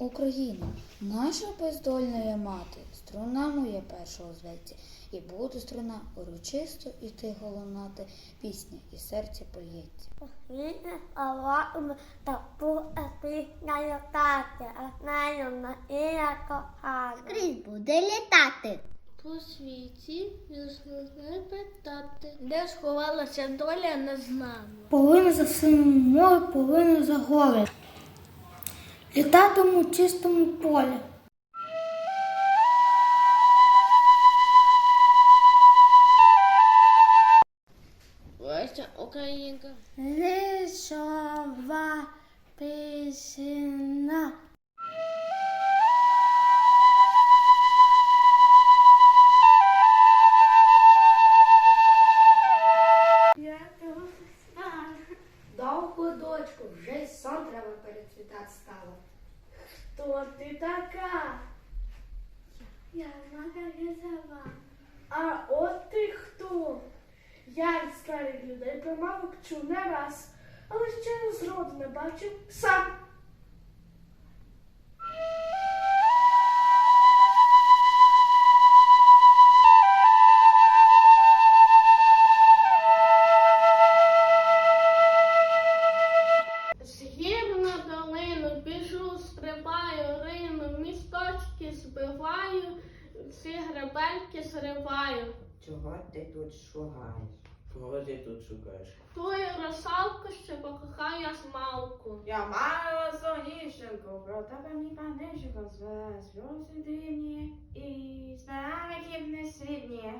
Україна, наша бездольна мати, струна моя першого зветься, і буде струна урочисто і ти голонати, пісня і серце поється. Скрізь буде літати. По світі не питати, де сховалася доля, не знаю. Полина за синим море, полина за гори. Літатиму в чистому полі. Леся Українка. Довго, дочку, вже й сон треба перецвітати стало. Хто ти така? Я Мага Маргаризова. А от ти хто? Я від старих людей про мамок чув не раз, але ще зроду не бачив сам. Збиваю, всі гребельки зриваю. Чого ти тут шугаєш? Кого ти тут шукаєш? Тую русалку, що покохаю смалку. Я мала сонішенько, про тебе мій паничко зве, сльози дивні і знамиків не свідні.